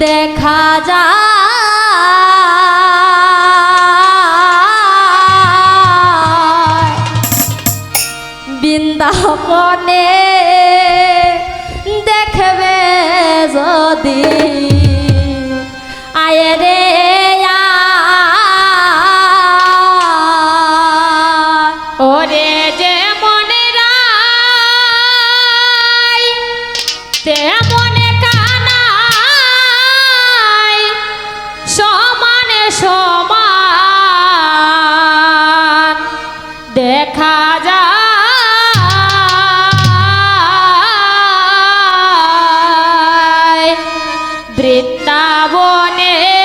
দেখা যা বৃন্দাবনে শ্রাবণে